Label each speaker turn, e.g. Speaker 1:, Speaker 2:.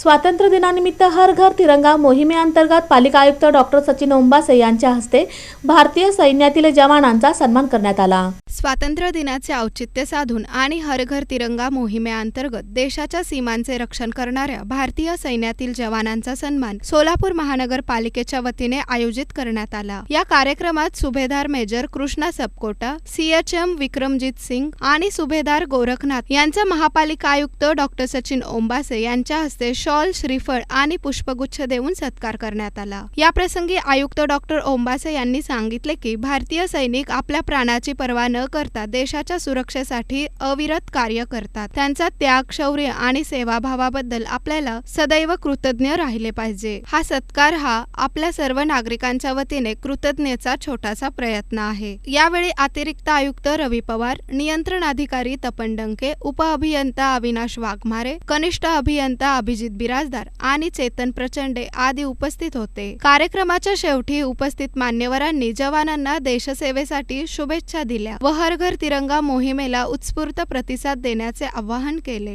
Speaker 1: स्वातंत्र्य दिनानिमित्त हर घर तिरंगा मोहिमेअंतर्गत पालिका आयुक्त डॉक्टर सचिन ओंबासे यांच्या हस्ते भारतीय सैन्यातील जवानांचा सन्मान करण्यात आला.
Speaker 2: स्वातंत्र्य दिनाचे औचित्य साधून आणि हर घर तिरंगा मोहिमेअंतर्गत देशाच्या सीमांचे रक्षण करणाऱ्या भारतीय सैन्यातील जवानांचा सन्मान सोलापूर महानगरपालिकेच्या वतीने आयोजित करण्यात आला. या कार्यक्रमात सुभेदार मेजर कृष्णा सपकोटा सीएचएम विक्रमजित सिंग आणि सुभेदार गोरखनाथ यांचा महापालिका आयुक्त डॉक्टर सचिन ओंबासे यांच्या हस्ते शॉल श्रीफळ आणि पुष्पगुच्छ देऊन सत्कार करण्यात आला. या प्रसंगी आयुक्त डॉक्टर ओंबासे यांनी सांगितले की भारतीय सैनिक आपल्या प्राणाची पर्वा न करता देशाच्या सुरक्षेसाठी अविरत कार्य करतात. त्यांचा त्याग शौर्य आणि सेवाभावाबद्दल आपल्याला सदैव कृतज्ञ राहिले पाहिजे. हा सत्कार हा आपल्या सर्व नागरिकांच्या वतीने कृतज्ञतेचा छोटासा प्रयत्न आहे. यावेळी अतिरिक्त आयुक्त रवी पवार नियंत्रण अधिकारी तपन डंके उप अभियंता अविनाश वाघमारे कनिष्ठ अभियंता अभिजित बिराजदार आणि चेतन प्रचंडे आदी उपस्थित होते. कार्यक्रमाच्या शेवटी उपस्थित मान्यवरांनी जवानांना देशसेवेसाठी शुभेच्छा दिल्या. व हर घर तिरंगा मोहिमेला उत्स्फूर्त प्रतिसाद देण्याचे आवाहन केले.